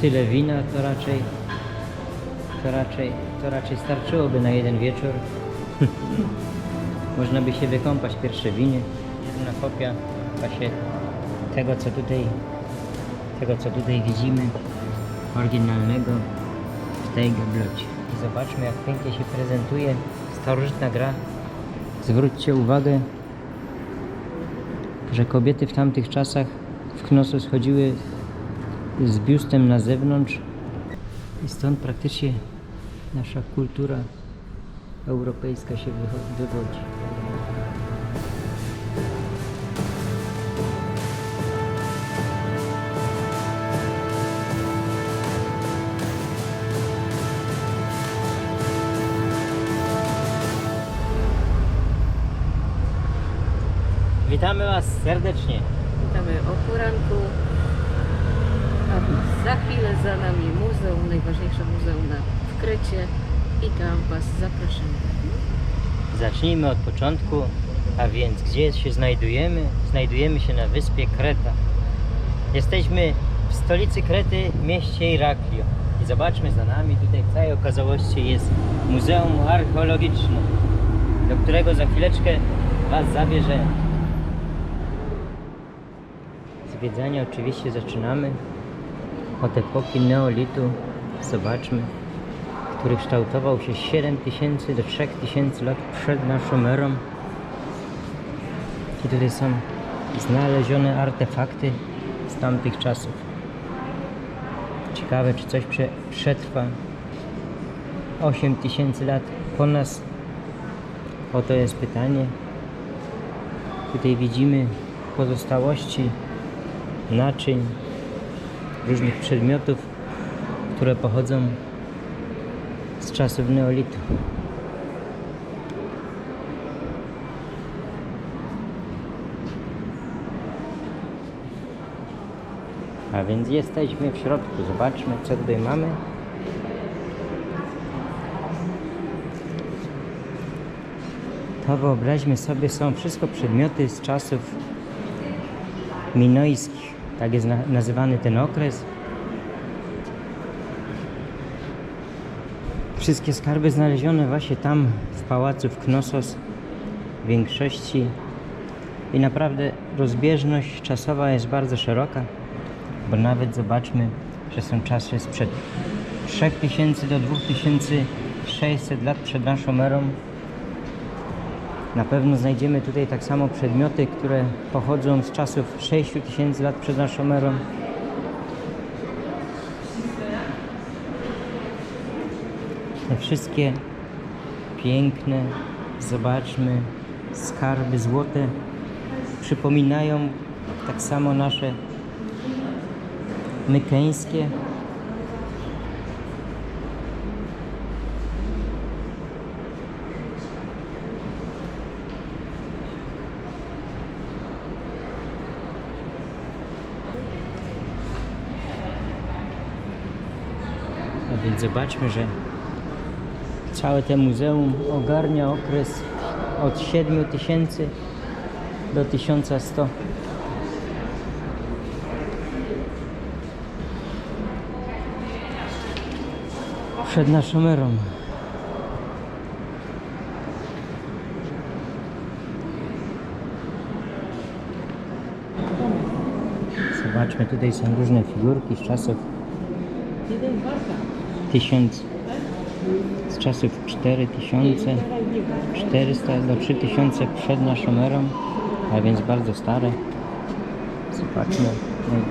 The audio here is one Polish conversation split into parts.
tyle wina to raczej to raczej to raczej starczyłoby na jeden wieczór. Można by się wykąpać pierwsze winy. Jedna kopia właśnie tego co tutaj tego co tutaj widzimy oryginalnego w tej gablocie. I zobaczmy jak pięknie się prezentuje starożytna gra. Zwróćcie uwagę, że kobiety w tamtych czasach w Knossos chodziły z biustem na zewnątrz i stąd praktycznie nasza kultura europejska się wywodzi. Witamy Was serdecznie. Witamy o poranku. Za chwilę za nami muzeum, najważniejsze muzeum na Krecie i tam Was zapraszamy. Zacznijmy od początku, a więc gdzie się znajdujemy? Znajdujemy się na wyspie Kreta. Jesteśmy w stolicy Krety, mieście Iraklio. I zobaczmy za nami, tutaj w całej okazałości jest Muzeum Archeologiczne, do którego za chwileczkę Was zabierzemy. Zwiedzanie oczywiście zaczynamy od epoki neolitu. Zobaczmy, który kształtował się 7000 do 3000 lat przed naszą erą. I tutaj są znalezione artefakty z tamtych czasów. Ciekawe, czy coś prze, przetrwa 8000 lat po nas. Oto jest pytanie. Tutaj widzimy pozostałości naczyń, różnych przedmiotów, które pochodzą z czasów neolitu. A więc jesteśmy w środku. Zobaczmy, co tutaj mamy. To wyobraźmy sobie, są wszystko przedmioty z czasów minojskich. Tak jest na, nazywany ten okres. Wszystkie skarby znalezione właśnie tam w pałacu w Knossos w większości i naprawdę rozbieżność czasowa jest bardzo szeroka, bo nawet zobaczmy, że są czasy sprzed 3000 do 2600 lat przed naszą erą. Na pewno znajdziemy tutaj tak samo przedmioty, które pochodzą z czasów 6000 lat przed naszą erą. Te wszystkie piękne, zobaczmy, skarby złote przypominają tak samo nasze mykeńskie. Więc zobaczmy, że całe te muzeum ogarnia okres od 7000 do 1100. Przed naszą erą. Zobaczmy, tutaj są różne figurki z czasów 1000 z czasów 4400 do 3000 przed naszą erą, a więc bardzo stare. Zobaczmy, naj,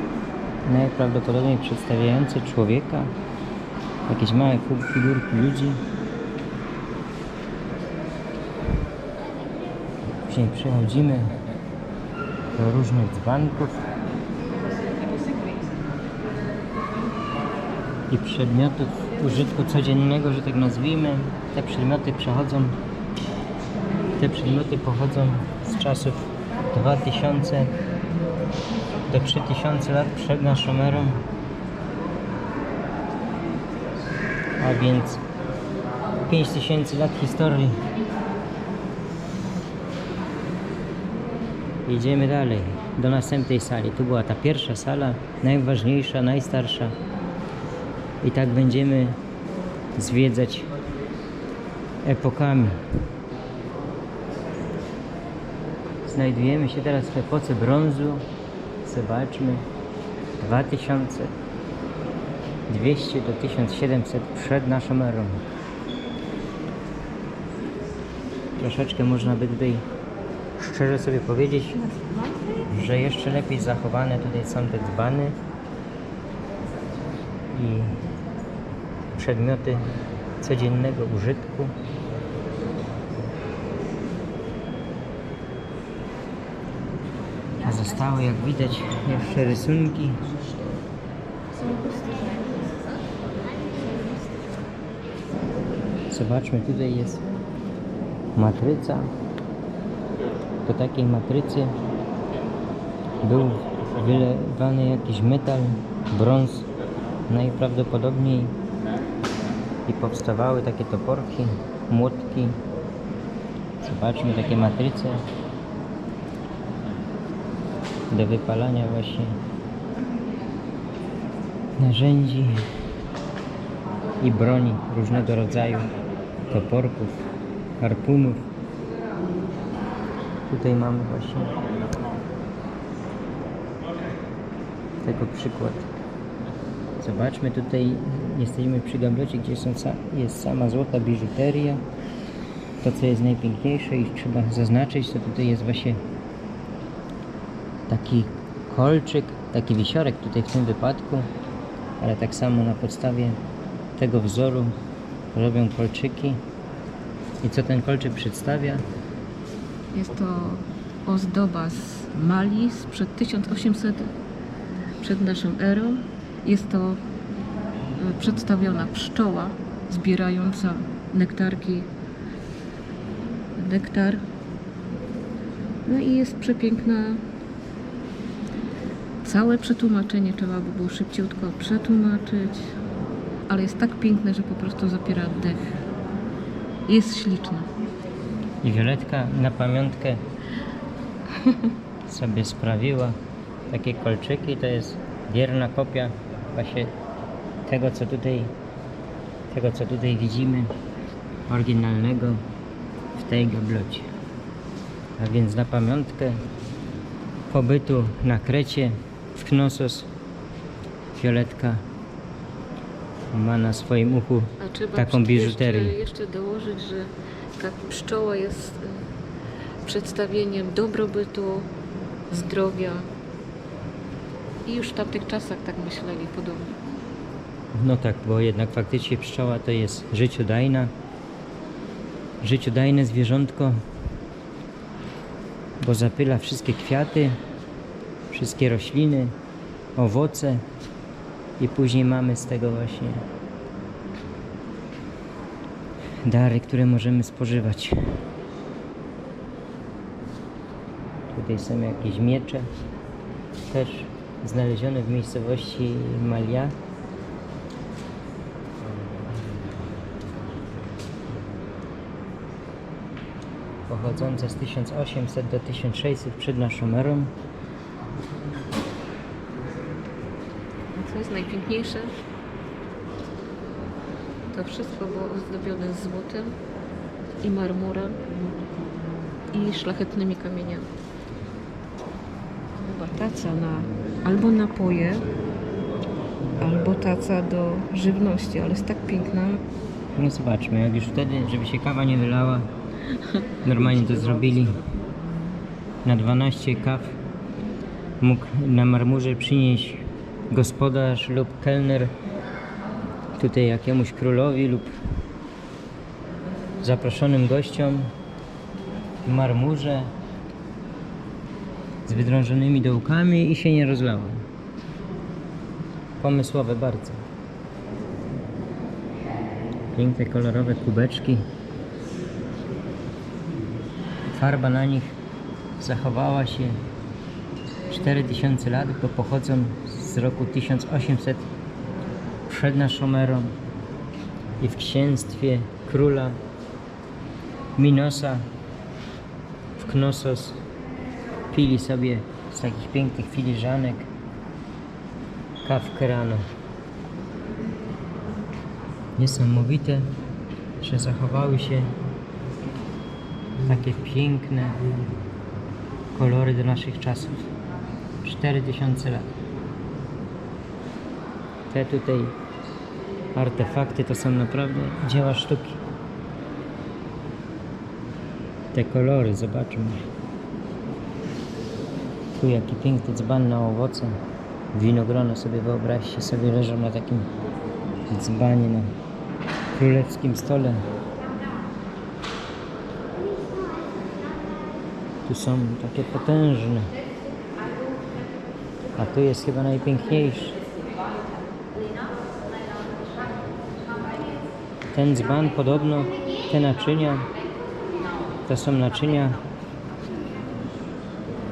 najprawdopodobniej przedstawiające człowieka, jakieś małe figurki ludzi. Później przechodzimy do różnych dzbanków i przedmiotów użytku codziennego, że tak nazwijmy. Te przedmioty przechodzą, te przedmioty pochodzą z czasów 2000 do 3000 lat przed naszą erą. A więc 5000 lat historii. Idziemy dalej do następnej sali. Tu była ta pierwsza sala, najważniejsza, najstarsza. I tak będziemy zwiedzać epokami. Znajdujemy się teraz w epoce brązu. Zobaczmy. 2200 do 1700 przed naszą erą. Troszeczkę można by tutaj szczerze sobie powiedzieć, że jeszcze lepiej zachowane tutaj są te dzbany i przedmioty codziennego użytku. A zostały, jak widać, jeszcze rysunki. Zobaczmy, tutaj jest matryca. Do takiej matrycy był wylewany jakiś metal, brąz najprawdopodobniej i powstawały takie toporki, młotki. Zobaczmy takie matryce do wypalania właśnie narzędzi i broni różnego rodzaju toporków, harpunów. Tutaj mamy właśnie tego przykład. Zobaczmy tutaj, jesteśmy przy gablocie, gdzie są, jest sama złota biżuteria. To, co jest najpiękniejsze i trzeba zaznaczyć, to tutaj jest właśnie taki kolczyk, taki wisiorek tutaj w tym wypadku, ale tak samo na podstawie tego wzoru robią kolczyki. I co ten kolczyk przedstawia? Jest to ozdoba z Mali sprzed 1800 przed naszą erą. Jest to e, przedstawiona pszczoła zbierająca nektarki, nektar. No i jest przepiękna. Całe przetłumaczenie trzeba by było szybciutko przetłumaczyć, ale jest tak piękne, że po prostu zapiera dech. Jest śliczna. I Violetka na pamiątkę sobie sprawiła takie kolczyki. To jest wierna kopia właśnie tego, co tutaj, tego, co tutaj widzimy, oryginalnego w tej gablocie. A więc na pamiątkę pobytu na Krecie w Knossos Violetka ma na swoim uchu taką biżuterię. Jeszcze, jeszcze dołożyć, że ta pszczoła jest e, przedstawieniem dobrobytu, zdrowia. I już w tamtych czasach tak myśleli podobnie. No tak, bo jednak faktycznie pszczoła to jest życiodajna, życiodajne zwierzątko, bo zapyla wszystkie kwiaty, wszystkie rośliny, owoce i później mamy z tego właśnie dary, które możemy spożywać. Tutaj są jakieś miecze, też znalezione w miejscowości Malia. pochodzące z 1800 do 1600 przed naszą erą. A co jest najpiękniejsze? To wszystko było ozdobione złotem i marmurem i szlachetnymi kamieniami. Chyba taca na albo napoje, albo taca do żywności, ale jest tak piękna. No zobaczmy, jak już wtedy, żeby się kawa nie wylała, normalnie to zrobili. Na 12 kaw mógł na marmurze przynieść gospodarz lub kelner tutaj jakiemuś królowi lub zaproszonym gościom w marmurze z wydrążonymi dołkami i się nie rozlało. Pomysłowe bardzo. Piękne kolorowe kubeczki. Farba na nich zachowała się 4000 lat, bo pochodzą z roku 1800 przed naszą erą i w księstwie króla Minosa w Knossos pili sobie z takich pięknych filiżanek kawkę rano. Niesamowite, że zachowały się takie piękne kolory do naszych czasów. 4000 lat. Te tutaj artefakty to są naprawdę dzieła sztuki. Te kolory, zobaczmy. Tu jaki piękny dzban na owoce. Winogrona sobie wyobraźcie sobie leżą na takim dzbanie na królewskim stole. Tu są takie potężne. A tu jest chyba najpiękniejszy. Ten dzban podobno, te naczynia, to są naczynia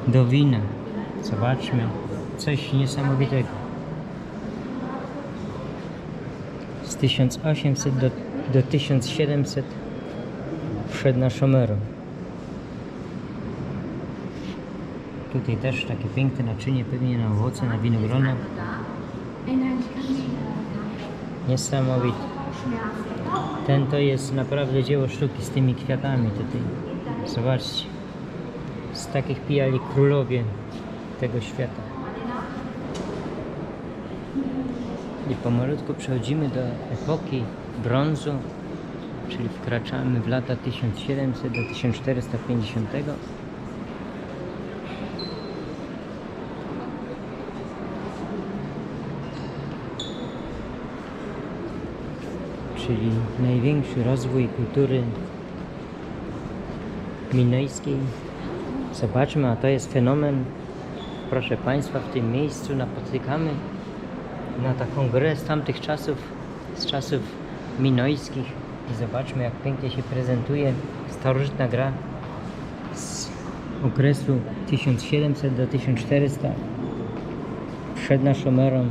do wina. Zobaczmy, coś niesamowitego. Z 1800 do, do 1700 przed naszą erą. Tutaj też takie piękne naczynie, pewnie na owoce, na winogrona. Niesamowite. Ten to jest naprawdę dzieło sztuki z tymi kwiatami tutaj. Zobaczcie. Z takich pijali królowie tego świata. I pomalutku przechodzimy do epoki brązu, czyli wkraczamy w lata 1700 do 1450. czyli największy rozwój kultury minojskiej. Zobaczmy, a to jest fenomen. Proszę Państwa, w tym miejscu napotykamy na taką grę z tamtych czasów, z czasów minojskich. I zobaczmy, jak pięknie się prezentuje starożytna gra z okresu 1700 do 1400 przed naszą erą,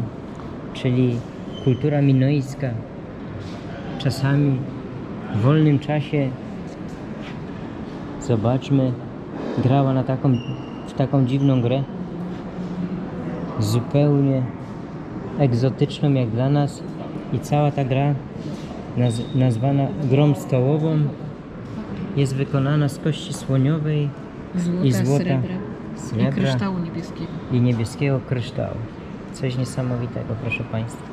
czyli kultura minojska czasami w wolnym czasie. Zobaczmy grała na taką, w taką dziwną grę zupełnie egzotyczną jak dla nas i cała ta gra naz, nazwana grą stołową jest wykonana z kości słoniowej Złota, I złota, srebra, i srebra kryształu niebieskiego. i niebieskiego kryształu. Coś niesamowitego, proszę Państwa.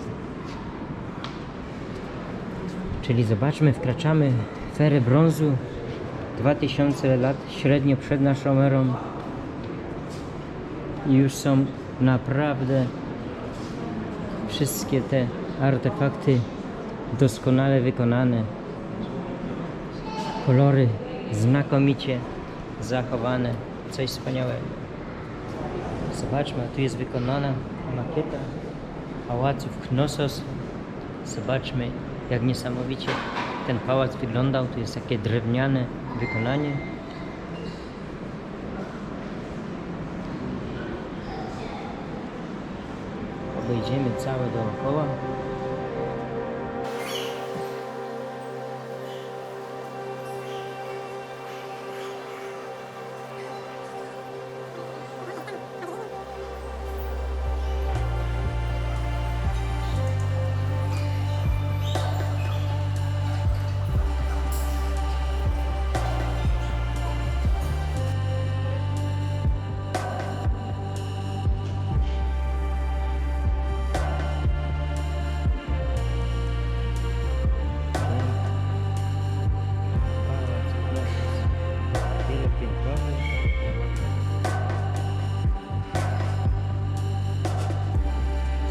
Czyli zobaczmy, wkraczamy w erę brązu 2000 lat średnio przed naszą erą i już są naprawdę wszystkie te artefakty doskonale wykonane. Kolory znakomicie zachowane. Coś wspaniałego. Zobaczmy, tu jest wykonana makieta pałaców Knossos. Zobaczmy, jak niesamowicie ten pałac wyglądał. Tu jest takie drewniane wykonanie. Obejdziemy całe dookoła.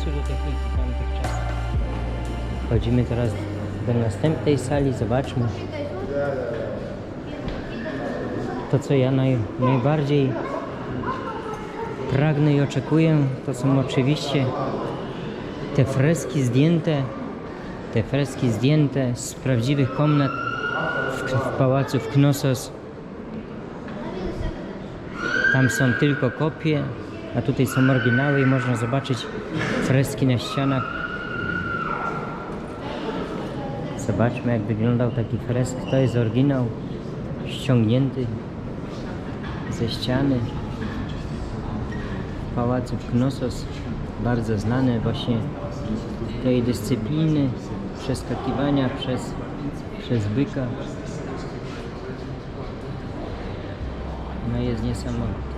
Cudo techniki tamtych czasów. Wchodzimy teraz do następnej sali, zobaczmy. To co ja naj, najbardziej pragnę i oczekuję, to są oczywiście te freski zdjęte, te freski zdjęte z prawdziwych komnat w, w pałacu w Knossos. Tam są tylko kopie, a tutaj są oryginały i można zobaczyć freski na ścianach. Zobaczmy jak wyglądał taki fresk. To jest oryginał ściągnięty ze ściany w pałacu Knossos. Bardzo znany właśnie tej dyscypliny przeskakiwania przez, przez byka. No jest niesamowite.